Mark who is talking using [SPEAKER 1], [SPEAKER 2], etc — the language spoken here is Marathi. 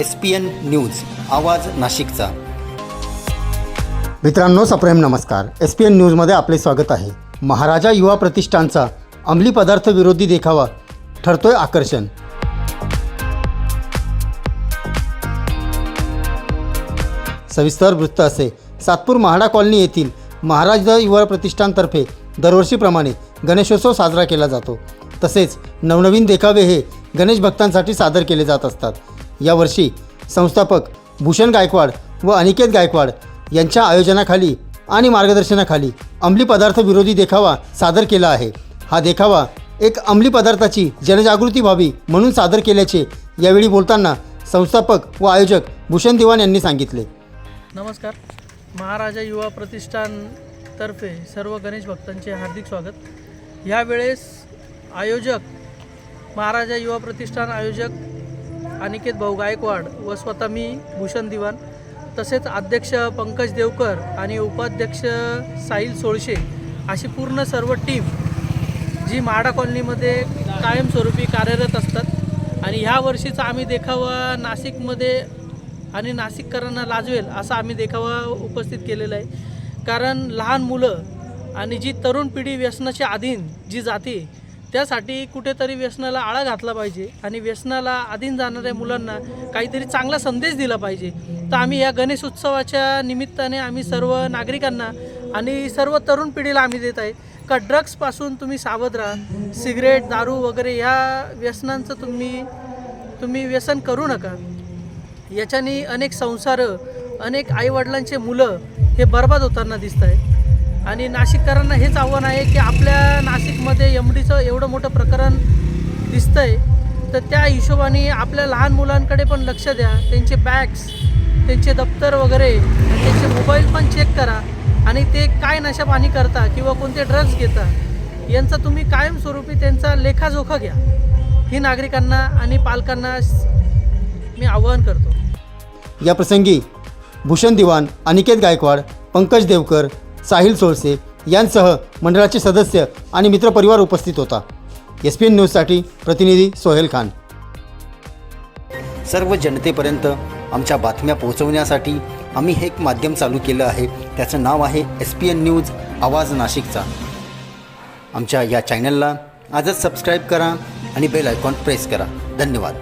[SPEAKER 1] एस पी एन न्यूज आवाज नाशिकचा.
[SPEAKER 2] मित्रांनो सप्रेम नमस्कार. एस पी एन न्यूजमध्ये आपले स्वागत आहे. महाराजा युवा प्रतिष्ठानचा अंमली पदार्थ विरोधी देखावा ठरतोय आकर्षण. सविस्तर वृत्त असे. सातपूर महाडा कॉलनी येथील महाराजा युवा प्रतिष्ठानतर्फे दरवर्षीप्रमाणे गणेशोत्सव साजरा केला जातो. तसेच नवनवीन देखावे हे गणेश भक्तांसाठी सादर केले जात असतात. यावर्षी संस्थापक भूषण गायकवाड व अनिकेत गायकवाड यांच्या आयोजनाखाली आणि मार्गदर्शनाखाली अंमली पदार्थ विरोधी देखावा सादर केला आहे. हा देखावा एक अंमली पदार्थाची जनजागृती व्हावी म्हणून सादर केल्याचे यावेळी बोलताना संस्थापक व आयोजक भूषण दिवाण यांनी सांगितले.
[SPEAKER 3] नमस्कार. महाराजा युवा प्रतिष्ठानतर्फे सर्व गणेश भक्तांचे हार्दिक स्वागत. यावेळेस आयोजक महाराजा युवा प्रतिष्ठान आयोजक अनिकेत भाऊ गायकवाड व स्वतः मी भूषण दिवाण तसेच अध्यक्ष पंकज देवकर आणि उपाध्यक्ष साहिल सोळशे अशी पूर्ण सर्व टीम जी म्हाडा कॉलनीमध्ये कायमस्वरूपी कार्यरत असतात. आणि ह्या वर्षीचा आम्ही देखावा नाशिकमध्ये आणि नाशिककरांना लाजवेल असा आम्ही देखावा उपस्थित केलेला आहे. कारण लहान मुलं आणि जी तरुण पिढी व्यसनाच्या अधीन जी जाते त्यासाठी कुठेतरी व्यसनाला आळा घातला पाहिजे आणि व्यसनाला अधीन जाणाऱ्या मुलांना काहीतरी चांगला संदेश दिला पाहिजे. तर आम्ही या गणेश उत्सवाच्या निमित्ताने आम्ही सर्व नागरिकांना आणि सर्व तरुण पिढीला आम्ही देत आहे का ड्रग्सपासून तुम्ही सावध राहा. सिगरेट दारू वगैरे ह्या व्यसनांचं तुम्ही तुम्ही व्यसन करू नका. याच्याने अनेक संसार अनेक आईवडिलांचे मुलं हे बर्बाद होताना दिसत आहे आणि नाशिककरांना हेच आव्हान आहे की आपल्या नाशिकमध्ये एम डीचं एवढं मोठं प्रकरण दिसतंय. तर त्या हिशोबाने आपल्या लहान मुलांकडे पण लक्ष द्या. त्यांचे बॅग्स त्यांचे दप्तर वगैरे त्यांचे मोबाईल पण चेक करा. आणि ते काय नशापाणी करता किंवा कोणते ड्रग्ज घेता यांचा तुम्ही कायमस्वरूपी त्यांचा लेखाजोखा घ्या. ही नागरिकांना आणि पालकांना मी आवाहन करतो.
[SPEAKER 2] या प्रसंगी भूषण दिवाण अनिकेत गायकवाड पंकज देवकर साहिल सोळसे यांसह मंडळाचे सदस्य आणि मित्रपरिवार उपस्थित होता. एस पी एन न्यूजसाठी प्रतिनिधी सोहेल खान.
[SPEAKER 1] सर्व जनतेपर्यंत आमच्या बातम्या पोहोचवण्यासाठी आम्ही हे एक माध्यम चालू केलं आहे. त्याचं नाव आहे एस पी एन न्यूज आवाज नाशिकचा. आमच्या या चॅनलला आजच सबस्क्राईब करा आणि बेल आयकॉन प्रेस करा. धन्यवाद.